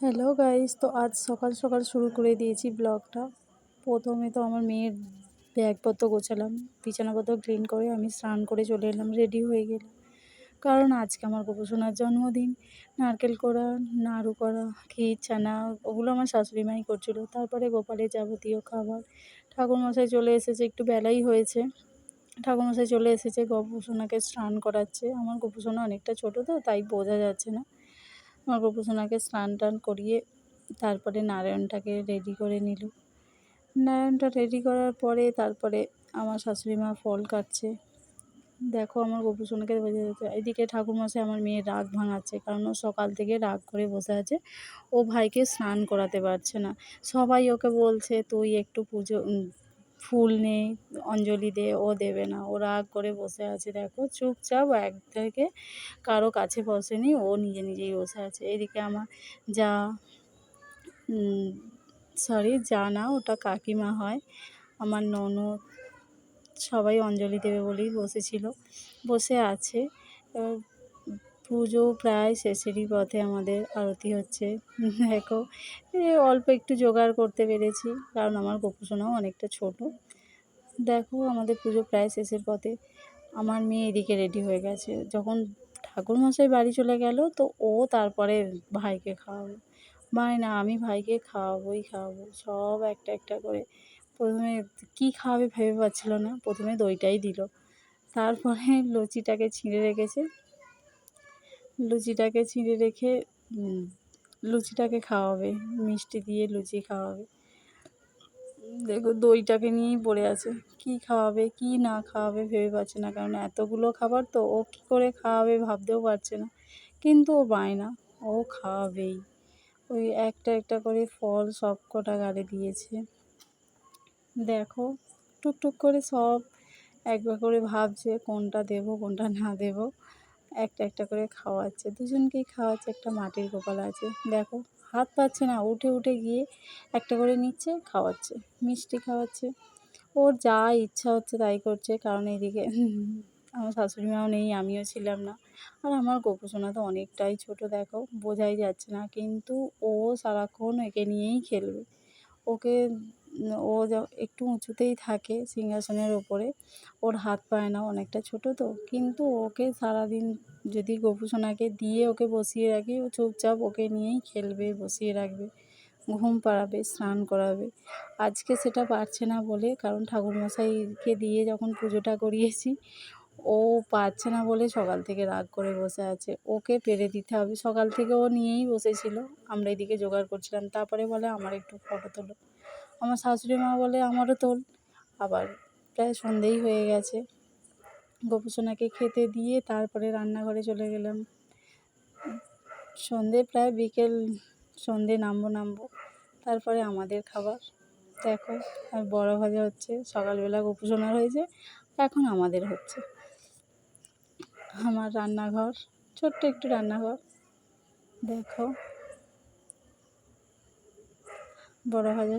Hello guys তো আজ সকাল সকাল শুরু করে দিয়েছি ব্লগটা। প্রথমে তো আমার মেয়ের ব্যাগপত্র গোছালাম, বিছানাপত্র ক্লিন করে আমি স্নান করে চলে এলাম রেডি হয়ে গেলাম। কারণ আজকে আমার গোপসোনার জন্মদিন। নারকেল করা, নাড়ু করা, ক্ষীর ছানা, ওগুলো আমার শাশুড়ি মাই করছিল। তারপরে গোপালের যাবতীয় খাবার। ঠাকুরমশাই চলে এসেছে, একটু বেলাই হয়েছে। ঠাকুরমশাই চলে এসেছে, গোপসোনাকে স্নান করাচ্ছে। আমার গোপসোনা অনেকটা ছোটো তো, তাই বোঝা যাচ্ছে না। আমার গোপুসোনাকে স্নান টান করিয়ে তারপরে নারায়ণটাকে রেডি করে নিল। নারায়ণটা রেডি করার পরে তারপরে আমার শাশুড়ি মা ফল কাটছে। দেখো আমার গোপুসোনাকে বোঝা যাচ্ছে এদিকে ঠাকুরমশাই আমার মেয়ের রাগ ভাঙাচ্ছে, কারণ ও সকাল থেকে রাগ করে বসে আছে। ও ভাইকে স্নান করাতে পারছে না। সবাই ওকে বলছে, তুই একটু পুজো ফুল নেই, অঞ্জলি দে, ও দেবে না। ও রাগ করে বসে আছে, দেখো। চুপচাপ এক থেকে কারও কাছে বসেনি, ও নিজে নিজেই বসে আছে। এদিকে আমার যা সরি যা না, ওটা কাকিমা হয়। আমার ননদ সবাই অঞ্জলি দেবে বলেই বসেছিল। বসে আছে। পুজো প্রায় শেষেরই পথে আমাদের আরতি হচ্ছে। দেখো অল্প একটু জোগাড় করতে পেরেছি, কারণ আমার গোপুসোনাও অনেকটা ছোট। দেখো, আমাদের পুজো প্রায় শেষের পথে। আমার মেয়ে এদিকে রেডি হয়ে গেছে। যখন ঠাকুরমশাই বাড়ি চলে গেল, তো ও তারপরে ভাইকে খাওয়াবে। ভাই, না, আমি ভাইকে খাওয়াবোই খাওয়াবো। সব একটা একটা করে। প্রথমে কী খাওয়াবে ভেবে পাচ্ছিল না। প্রথমে দইটাই দিল। তারপরে লুচিটাকে ছিঁড়ে রেখেছে। লুচিটাকে ছিঁড়ে রেখে লুচিটাকে খাওয়াবে মিষ্টি দিয়ে লুচি খাওয়াবে। দেখো দইটাকে নিয়েই পড়ে আছে। কি খাওয়াবে কি না খাওয়াবে ভেবে পাচ্ছে না। কারণ এতগুলো খাবার তো ও কী করে খাওয়াবে ভাবতেও পারছে না। কিন্তু ও পায় না ও খাওয়াবেই। ওই একটা একটা করে ফল সব কটা গাড়ি দিয়েছে। দেখো টুকটুক করে সব একবার করে ভাবছে কোনটা দেব কোনটা না দেব। একটা একটা করে খাওয়াচ্ছে। দুজনকেই খাওয়াচ্ছে, একটা মাটির গোপাল আছে। দেখো, হাত পাচ্ছে না, উঠে উঠে গিয়ে একটা করে নিচ্ছে, খাওয়াচ্ছে, মিষ্টি খাওয়াচ্ছে। ওর যা ইচ্ছা হচ্ছে তাই করছে, কারণ এইদিকে আমার শাশুড়ি মাও নেই, আমিও ছিলাম না। আর আমার গোপুসোনা তো অনেকটাই ছোট, দেখো, বোঝাই যাচ্ছে না। কিন্তু ও সারাক্ষণ একে নিয়েই খেলবে। ওকে ও একটু উঁচুতেই থাকে সিংহাসনের ওপরে। ওর হাত পায় না, অনেকটা ছোট তো। কিন্তু ওকে সারাদিন যদি গোপুসোনাকে দিয়ে ওকে বসিয়ে রাখি, ও চুপচাপ ওকে নিয়েই খেলবে, বসিয়ে রাখবে, ঘুম পাড়াবে, স্নান করাবে। আজকে সেটা পারছে না বলে, কারণ ঠাকুরমশাইকে দিয়ে যখন পুজোটা করিয়েছি, ও পারছে না বলে সকাল থেকে রাগ করে বসে আছে। ওকে পেরে দিতে হবে। সকাল থেকে ও নিয়েই বসেছিল। আমরা এদিকে জোগাড় করছিলাম। তারপরে বলে, আমার একটু ফটো তোলো। আমার শাশুড়ি মা বলে আমারও তোল আবার প্রায় সন্ধেই হয়ে গেছে। গোপুসোনাকে খেতে দিয়ে তারপরে রান্নাঘরে চলে গেলাম। সন্ধে প্রায় বিকেল, সন্ধে নামবো নামবো। তারপরে আমাদের খাবার। দেখো, আর বড় ভাজা হচ্ছে, সকালবেলা গোপুসোনার হয়েছে, এখন আমাদের হচ্ছে। আমার রান্নাঘর, ছোট্ট একটু রান্নাঘর। দেখো বড় ভাজা